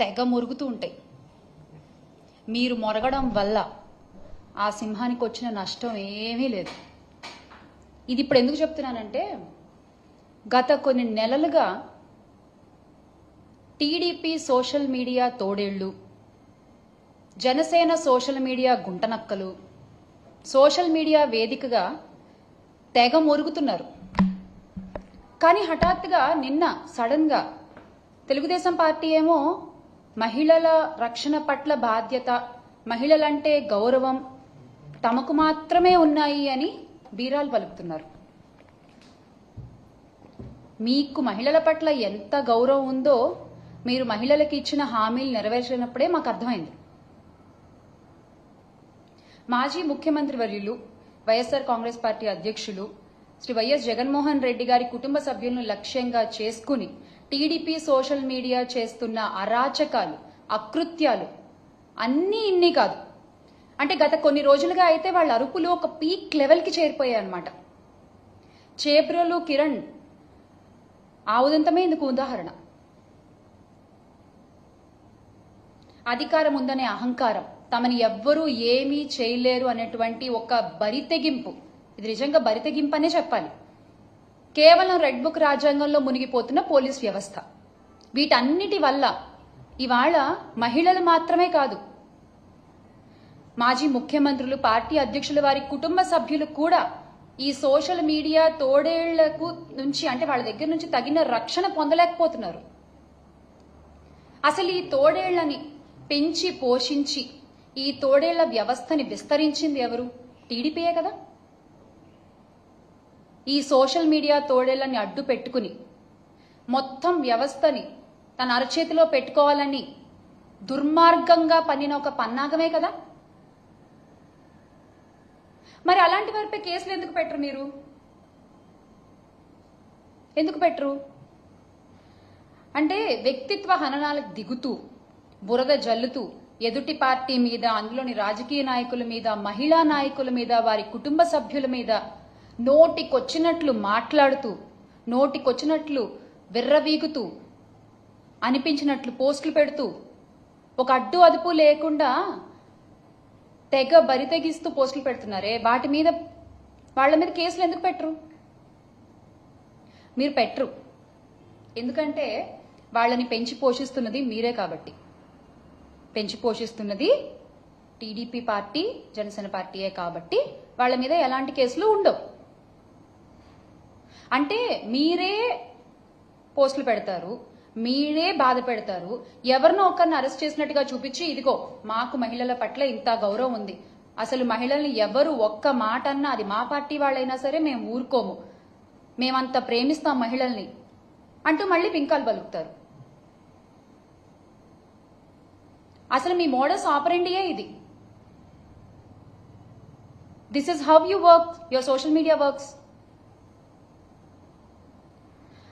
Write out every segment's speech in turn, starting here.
తెగ మురుగుతూ ఉంటాయి. మీరు మొరగడం వల్ల ఆ సింహానికి వచ్చిన నష్టం ఏమీ లేదు. ఇది ఇప్పుడు ఎందుకు చెప్తున్నానంటే గత కొన్ని నెలలుగా టీడీపీ సోషల్ మీడియా తోడేళ్ళు జనసేన సోషల్ మీడియా గుంటనక్కలు సోషల్ మీడియా వేదికగా తెగ మురుగుతున్నారు. కానీ హఠాత్తుగా నిన్న సడన్గా తెలుగుదేశం పార్టీ ఏమో మహిళల రక్షణ పట్ల బాధ్యత మహిళలంటే గౌరవం తమకు మాత్రమే ఉన్నాయి అని బీరాలు పలుకుతున్నారు. మీకు మహిళల పట్ల ఎంత గౌరవం ఉందో మీరు మహిళలకు ఇచ్చిన హామీలు నెరవేర్చినప్పుడే మాకు అర్థమైంది. మాజీ ముఖ్యమంత్రి వర్యులు వైఎస్ఆర్ కాంగ్రెస్ పార్టీ అధ్యక్షులు శ్రీ వైఎస్ జగన్మోహన్ రెడ్డి గారి కుటుంబ సభ్యులను లక్ష్యంగా చేసుకుని టీడీపీ సోషల్ మీడియా చేస్తున్న అరాచకాలు అకృత్యాలు అన్నీ ఇన్ని కాదు. అంటే గత కొన్ని రోజులుగా అయితే వాళ్ళ అరుపులు ఒక పీక్ లెవెల్కి చేరిపోయాయి అనమాట చేబ్రోలు కిరణ్ ఆ ఉదంతమే ఇందుకు ఉదాహరణ. అధికారం ఉందనే అహంకారం తమని ఎవ్వరూ ఏమీ చేయలేరు అనేటువంటి ఒక బరితెగింపు. ఇది నిజంగా బరితెగింపు అనే చెప్పాలి. కేవలం రెడ్ బుక్ రాజ్యాంగంలో మునిగిపోతున్న పోలీస్ వ్యవస్థ. వీటన్నిటి వల్ల ఇవాళ మహిళలు మాత్రమే కాదు మాజీ ముఖ్యమంత్రులు పార్టీ అధ్యక్షుల వారి కుటుంబ సభ్యులు కూడా ఈ సోషల్ మీడియా తోడేళ్ళకు నుంచి అంటే వాళ్ళ దగ్గర నుంచి తగిన రక్షణ పొందలేకపోతున్నారు. అసలు ఈ తోడేళ్ళని పెంచి పోషించి ఈ తోడేళ్ళ వ్యవస్థని విస్తరించింది ఎవరు? టీడీపీయే కదా. ఈ సోషల్ మీడియా తోడేళ్ళని అడ్డు పెట్టుకుని మొత్తం వ్యవస్థని తన అరచేతిలో పెట్టుకోవాలని దుర్మార్గంగా పన్నిన ఒక పన్నాగమే కదా? మరి అలాంటి వారిపై కేసులు ఎందుకు పెట్టరు మీరు? ఎందుకు పెట్టరు? అంటే వ్యక్తిత్వ హననాలకు దిగుతూ బురద జల్లుతూ ఎదుటి పార్టీ మీద అందులోని రాజకీయ నాయకుల మీద మహిళా నాయకుల మీద వారి కుటుంబ సభ్యుల మీద నోటికొచ్చినట్లు మాట్లాడుతూ నోటికొచ్చినట్లు విర్రవీగుతూ అనిపించినట్లు పోస్టులు పెడుతూ ఒక అడ్డు అదుపు లేకుండా తెగ బరితెగిస్తూ పోస్టులు పెడుతున్నారే వాటి మీద వాళ్ళ మీద కేసులు ఎందుకు పెట్టరు? మీరు పెట్టరు. ఎందుకంటే వాళ్ళని పెంచి పోషిస్తున్నది మీరే కాబట్టి. పెంచి పోషిస్తున్నది టీడీపీ పార్టీ జనసేన పార్టీయే కాబట్టి వాళ్ళ మీద ఎలాంటి కేసులు ఉండవు. అంటే మీరే పోస్టులు పెడతారు మీరే బాధ పెడతారు ఎవరినో ఒకరిని అరెస్ట్ చేసినట్టుగా చూపించి ఇదిగో మాకు మహిళల పట్ల ఇంత గౌరవం ఉంది. అసలు మహిళల్ని ఎవరు ఒక్క మాట అన్నా అది మా పార్టీ వాళ్ళైనా సరే మేము ఊరుకోము. మేమంత ప్రేమిస్తాం మహిళల్ని అంటూ మళ్ళీ పింకాలు పలుకుతారు. అసలు మీ మోడస్ ఆపరెండియే ఇది. This is how you work your social media works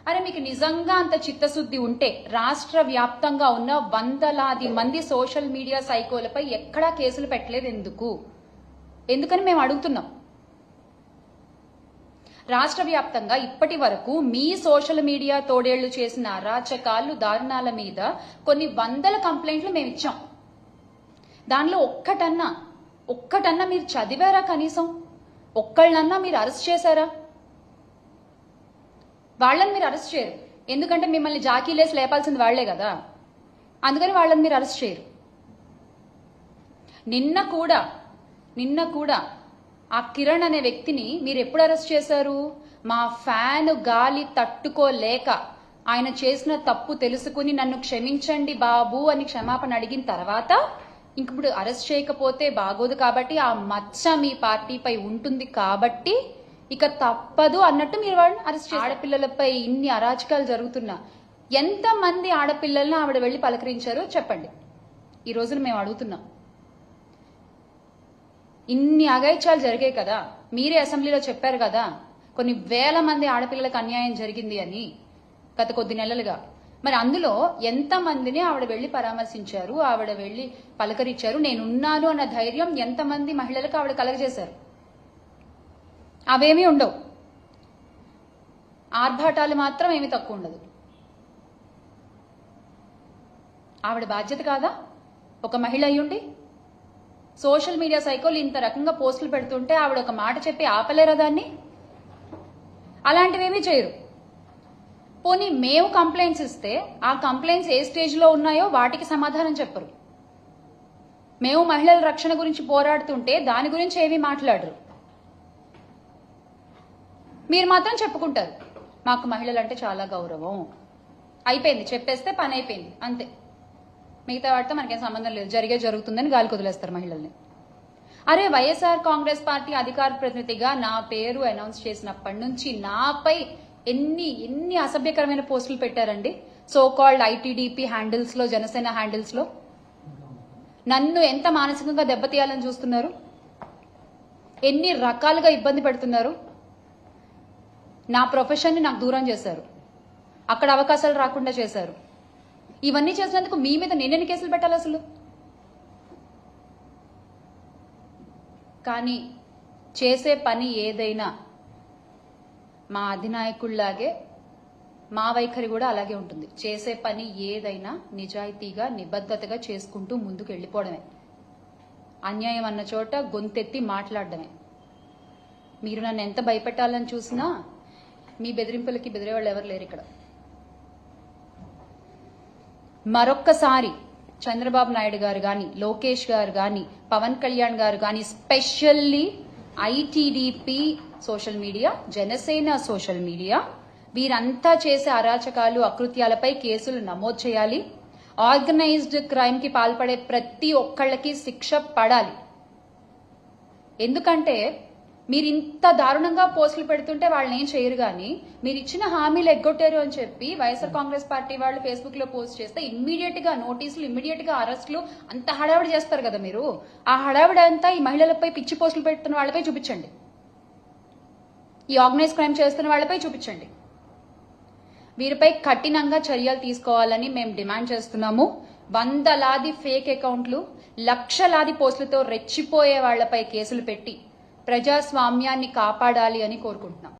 అరే మీకు నిజంగా అంత చిత్తశుద్ధి ఉంటే రాష్ట్ర వ్యాప్తంగా ఉన్న వందలాది మంది సోషల్ మీడియా సైకోలపై ఎక్కడా కేసులు పెట్టలేదు ఎందుకు? ఎందుకని మేము అడుగుతున్నాం? రాష్ట్ర వ్యాప్తంగా ఇప్పటి వరకు మీ సోషల్ మీడియా తోడేళ్ళు చేసిన అరాచకాలు దారుణాల మీద కొన్ని వందల కంప్లైంట్లు మేము ఇచ్చాం. దానిలో ఒక్కటన్నా ఒక్కటన్నా మీరు చదివారా కనీసం? ఒక్కళ్ళన్నా మీరు అరెస్ట్ చేశారా? వాళ్ళని మీరు అరెస్ట్ చేయరు. ఎందుకంటే మిమ్మల్ని జాకీలేసి లేపాల్సింది వాళ్ళే కదా. అందుకని వాళ్ళని మీరు అరెస్ట్ చేయరు. నిన్న కూడా నిన్న కూడా ఆ కిరణ్ అనే వ్యక్తిని మీరు ఎప్పుడు అరెస్ట్ చేశారు? మా ఫ్యాన్ గాలి తట్టుకోలేక ఆయన చేసిన తప్పు తెలుసుకుని నన్ను క్షమించండి బాబు అని క్షమాపణ అడిగిన తర్వాత ఇంక ఇప్పుడు అరెస్ట్ చేయకపోతే బాగోదు కాబట్టి ఆ మచ్చ మీ పార్టీపై ఉంటుంది కాబట్టి ఇక తప్పదు అన్నట్టు మీరు వాళ్ళని అరెస్ట్ ఆడపిల్లలపై ఇన్ని అరాచకాలు జరుగుతున్నా ఎంతమంది ఆడపిల్లల్ని ఆవిడ వెళ్ళి పలకరించారో చెప్పండి. ఈ రోజున మేము అడుగుతున్నాం. ఇన్ని అగాయిత్యాలు జరిగాయి కదా మీరే అసెంబ్లీలో చెప్పారు కదా కొన్ని వేల మంది ఆడపిల్లలకు అన్యాయం జరిగింది అని గత కొద్ది నెలలుగా. మరి అందులో ఎంతమందిని ఆవిడ వెళ్ళి పరామర్శించారు ఆవిడ వెళ్ళి పలకరించారు నేనున్నాను అన్న ధైర్యం ఎంతమంది మహిళలకు ఆవిడ కలగజేశారు? అవేమీ ఉండవు. ఆర్భాటాలు మాత్రం ఏమీ తక్కువ ఉండదు. ఆవిడ బాధ్యత కాదా? ఒక మహిళ అయ్యుండి సోషల్ మీడియా సైకోలు ఇంత రకంగా పోస్టులు పెడుతుంటే ఆవిడ ఒక మాట చెప్పి ఆపలేరా దాన్ని? అలాంటివేమీ చేయరు. పోనీ మేము కంప్లైంట్స్ ఇస్తే ఆ కంప్లైంట్స్ ఏ స్టేజ్లో ఉన్నాయో వాటికి సమాధానం చెప్పరు. మేము మహిళల రక్షణ గురించి పోరాడుతుంటే దాని గురించి ఏమీ మాట్లాడరు. మీరు మాత్రం చెప్పుకుంటారు. మాకు మహిళలు అంటే చాలా గౌరవం. అయిపోయింది చెప్పేస్తే పని అయిపోయింది అంతే. మిగతా వాటితో మనకేం సంబంధం లేదు. జరిగే జరుగుతుందని గాలి కుదిలేస్తారు మహిళల్ని. అరే వైఎస్ఆర్ కాంగ్రెస్ పార్టీ అధికార ప్రతినిధిగా నా పేరు అనౌన్స్ చేసినప్పటి నుంచి నాపై ఎన్ని ఎన్ని అసభ్యకరమైన పోస్టులు పెట్టారండి? సో కాల్డ్ ఐటీడీపీ హ్యాండిల్స్లో జనసేన హ్యాండిల్స్లో నన్ను ఎంత మానసికంగా దెబ్బతీయాలని చూస్తున్నారు? ఎన్ని రకాలుగా ఇబ్బంది పెడుతున్నారు? నా ప్రొఫెషన్ని నాకు దూరం చేశారు. అక్కడ అవకాశాలు రాకుండా చేశారు. ఇవన్నీ చేసినందుకు మీ మీద నేనెన్ని కేసులు పెట్టాలి అసలు? కానీ చేసే పని ఏదైనా మా అధినాయకుల్లాగే మా వైఖరి కూడా అలాగే ఉంటుంది. చేసే పని ఏదైనా నిజాయితీగా నిబద్ధతగా చేసుకుంటూ ముందుకు వెళ్ళిపోవడమే. అన్యాయం అన్న చోట గొంతెత్తి మాట్లాడడమే. మీరు నన్ను ఎంత భయపెట్టాలని చూసినా మీ బెదిరింపులకి బెదిరేవాళ్ళు ఎవరు లేరు ఇక్కడ. మరొక్కసారి చంద్రబాబు నాయుడు గారు కానీ లోకేష్ గారు కానీ పవన్ కళ్యాణ్ గారు కానీ specially ITDP social media Janasena social media వీరంతా చేసే అరాచకాలు అకృత్యాలపై కేసులు నమోదు చేయాలి. ఆర్గనైజ్డ్ క్రైమ్కి పాల్పడే ప్రతి ఒక్కళ్ళకి శిక్ష పడాలి. ఎందుకంటే మీరు ఇంత దారుణంగా పోస్టులు పెడుతుంటే వాళ్ళని ఏం చేయరు కానీ మీరు ఇచ్చిన హామీలు ఎగ్గొట్టారు అని చెప్పి వైఎస్ఆర్ కాంగ్రెస్ పార్టీ వాళ్ళు ఫేస్బుక్లో పోస్ట్ చేస్తే ఇమ్మీడియట్గా నోటీసులు ఇమ్మీడియట్గా అరెస్టులు అంత హడావిడి చేస్తారు కదా మీరు. ఆ హడావిడి అంతా ఈ మహిళలపై పిచ్చి పోస్టులు పెడుతున్న వాళ్ళపై చూపించండి. ఈ ఆర్గనైజ్ క్రైమ్ చేస్తున్న వాళ్ళపై చూపించండి. వీరిపై కఠినంగా చర్యలు తీసుకోవాలని మేము డిమాండ్ చేస్తున్నాము. వందలాది ఫేక్ అకౌంట్లు లక్షలాది పోస్టులతో రెచ్చిపోయే వాళ్ళపై కేసులు పెట్టి ప్రజాస్వామ్యాన్ని కాపాడాలి అని కోరుకుంటున్నాం.